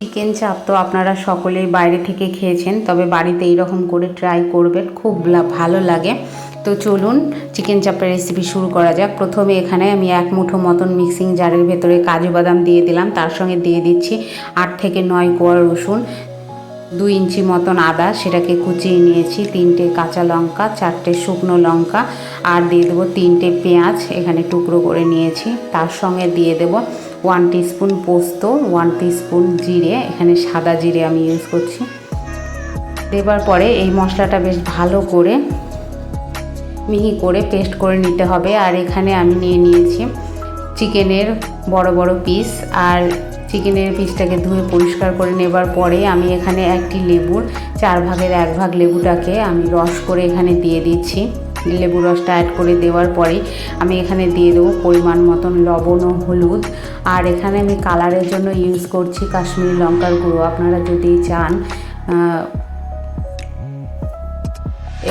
Chicken চাপ তো আপনারা সকলেই বাইরে থেকে খেয়েছেন, তবে বাড়িতে এইরকম করে ট্রাই করবেন, খুব ভালো লাগে। তো চলুন, চিকেন চাপের রেসিপি শুরু করা যাক। প্রথমে এখানে আমি এক মুঠো মতন মিক্সিং জারের ভেতরে কাজু বাদাম দিয়ে দিলাম, তার সঙ্গে দিয়ে দিচ্ছি আট থেকে নয় কোয়া রসুন। দুই ইঞ্চি মতন আদা, সেটাকে কুচিয়ে নিয়েছি। তিনটে কাঁচা লঙ্কা, চারটে শুকনো লঙ্কা, আর দিয়ে দেবো তিনটে পেঁয়াজ, এখানে টুকরো করে নিয়েছি। তার সঙ্গে দিয়ে দেবো ওয়ান টিস্পুন পোস্ত, ওয়ান টিস্পুন জিরে, এখানে সাদা জিরে আমি ইউজ করছি। দেবার পরে এই মশলাটা বেশ ভালো করে মিহি করে পেস্ট করে নিতে হবে। আর এখানে আমি নিয়ে নিয়েছি চিকেনের বড় বড় পিস, আর চিকেনের পিসটাকে ধুয়ে পরিষ্কার করে নেবার পরে আমি এখানে একটি লেবুর চার ভাগের এক ভাগ লেবুটাকে আমি রস করে এখানে দিয়ে দিচ্ছি। লেবু রসটা অ্যাড করে দেওয়ার পরে আমি এখানে দিয়ে দেবো পরিমাণ মতন লবণ ও হলুদ। আর এখানে আমি কালারের জন্য ইউজ করছি কাশ্মীরি লঙ্কার গুঁড়ো। আপনারা যদি চান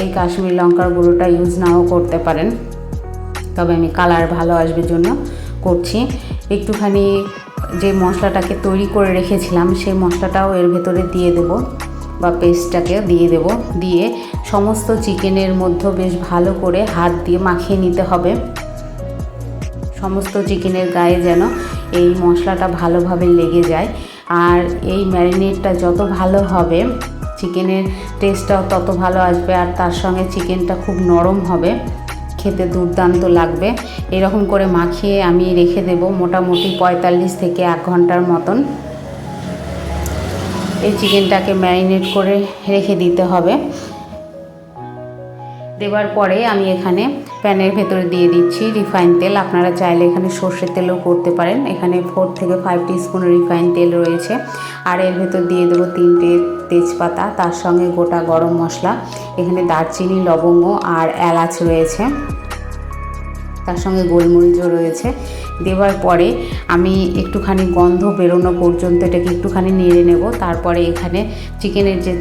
এই কাশ্মীর লঙ্কার গুঁড়োটা ইউজ নাও করতে পারেন। তবে আমি কালার ভালো আসবে জন্য করছি। একটুখানি যে মশলাটাকে তৈরি করে রেখেছিলাম, সেই মশলাটাও এর ভেতরে দিয়ে দেব বা পেস্টটাকে দিয়ে দেব। দিয়ে সমস্ত চিকেনের মধ্যে বেশ ভালো করে হাত দিয়ে মাখিয়ে নিতে হবে। সমস্ত চিকেনের গায়ে যেন এই মশলাটা ভালোভাবে লেগে যায়। আর এই ম্যারিনেটটা যত ভালো হবে, চিকেনের টেস্টটাও তত ভালো আসবে। আর তার সঙ্গে চিকেনটা খুব নরম হবে। খেতে দুর্দান্ত লাগবে। এরকম করে মাখিয়ে আমি রেখে দেব মোটামুটি পঁয়তাল্লিশ থেকে এক ঘণ্টার মতন। এই চিকেনটাকে ম্যারিনেট করে রেখে দিতে হবে। দেওয়ার পরে আমি এখানে প্যানের ভেতরে দিয়ে দিচ্ছি রিফাইন তেল। আপনারা চাইলে এখানে সর্ষের তেলও করতে পারেন। এখানে ফোর থেকে ফাইভ টিস্পুন রিফাইন তেল রয়েছে। আর এর ভেতর দিয়ে দেবো তিনটে তেজপাতা, তার সঙ্গে গোটা গরম মশলা, এখানে দারচিনি, লবঙ্গ আর এলাচ রয়েছে। তার সঙ্গে গোলমরিচও রয়েছে। দেওয়ার পরে আমি একটুখানি গন্ধ বেরোনো পর্যন্ত এটাকে একটুখানি নেড়ে নেব। তারপরে এখানে চিকেনের যে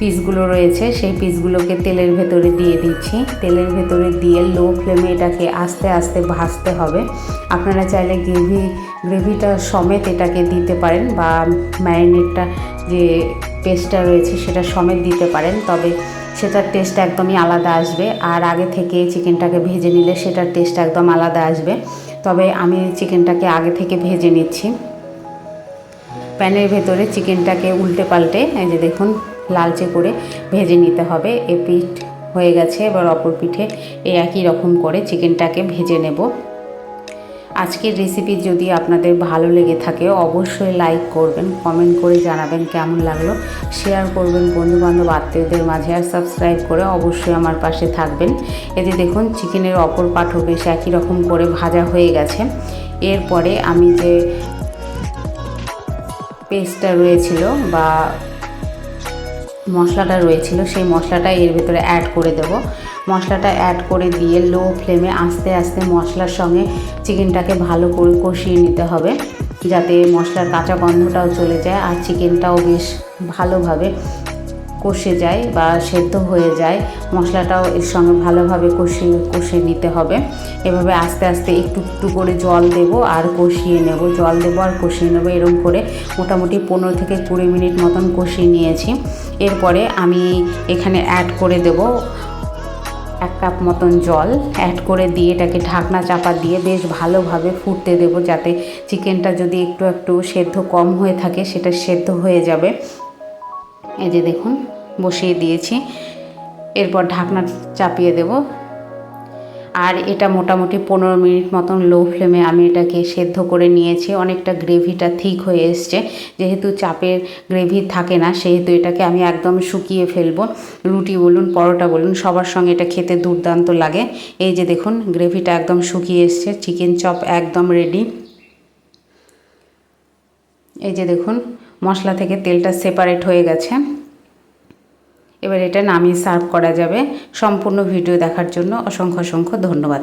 পিসগুলো রয়েছে, সেই পিসগুলোকে তেলের ভেতরে দিয়ে দিচ্ছি। তেলের ভেতরে দিয়ে লো ফ্লেমে এটাকে আস্তে আস্তে ভাজতে হবে। আপনারা চাইলে গ্রেভি গ্রেভিটা সমেত এটাকে দিতে পারেন বা ম্যারিনেটটা যে পেস্টটা রয়েছে সেটা সমেত দিতে পারেন, তবে সেটার টেস্ট একদমই আলাদা আসবে। আর আগে থেকে চিকেনটাকে ভেজে নিলে সেটার টেস্ট একদম আলাদা আসবে। তবে আমি চিকেনটাকে আগে থেকে ভেজে নিচ্ছি। প্যানের ভেতরে চিকেনটাকে উল্টে পাল্টে এই যে দেখুন লালচে করে ভেজে নিতে হবে। এ পিঠ হয়ে গেছে, এবার অপর পিঠে এই একই রকম করে চিকেনটাকে ভেজে নেব। আজকের রেসিপি যদি আপনাদের ভালো লেগে থাকে, অবশ্যই লাইক করবেন কমেন্ট করে জানাবেন কেমন লাগল। শেয়ার করবেন বন্ধুবান্ধব, আত্মীয়দের মাঝে আর সাবস্ক্রাইব করে অবশ্যই আমার পাশে থাকবেন। এতে দেখুন চিকেনের অপর পাঠও বেশ একই রকম করে ভাজা হয়ে গেছে। এরপরে আমি যে পেস্টটা রয়েছিল বা মশলাটা রয়েছিল, সেই মশলাটা এর ভিতরে অ্যাড করে দেব। মশলাটা অ্যাড করে দিয়ে লো ফ্লেমে আস্তে আস্তে মশলার সঙ্গে চিকেনটাকে ভালো করে কষিয়ে নিতে হবে, যাতে মশলার কাঁচা গন্ধটাও চলে যায় আর চিকেনটাও বেশ ভালোভাবে কষে যায় বা সেদ্ধ হয়ে যায়, মশলাটাও এর সঙ্গে ভালোভাবে কষিয়ে কষিয়ে নিতে হবে। এভাবে আস্তে আস্তে একটু একটু করে জল দেব আর কষিয়ে নেব। জল দেবো আর কষিয়ে নেব এরকম করে মোটামুটি পনেরো থেকে কুড়ি মিনিট মতন কষিয়ে নিয়েছি। এরপরে আমি এখানে অ্যাড করে দেব এক কাপ মতন জল। অ্যাড করে দিয়ে এটাকে ঢাকনা চাপা দিয়ে বেশ ভালোভাবে ফুটতে দেবো যাতে চিকেনটা যদি একটু একটু সেদ্ধ কম হয়ে থাকে, সেটা সেদ্ধ হয়ে যাবে। এই যে দেখুন, বসিয়ে দিয়েছি। এরপর ঢাকনা চাপিয়ে দেব। আর এটা মোটামুটি পনেরো মিনিট মতন লো ফ্লেমে আমি এটাকে সেদ্ধ করে নিয়েছি। অনেকটা গ্রেভিটা ঠিক হয়ে এসছে। যেহেতু চাপের গ্রেভি থাকে না, সেহেতু এটাকে আমি একদম শুকিয়ে ফেলব। রুটি বলুন, পরোটা বলুন, সবার সঙ্গে এটা খেতে দুর্দান্ত লাগে। এই যে দেখুন, গ্রেভিটা একদম শুকিয়ে এসছে। চিকেন চপ একদম রেডি এই যে দেখুন, মশলা থেকে তেলটা সেপারেট হয়ে গেছে। এবার এটা নামিয়ে সার্ভ করা যাবে। সম্পূর্ণ ভিডিও দেখার জন্য অসংখ্য অসংখ্য ধন্যবাদ।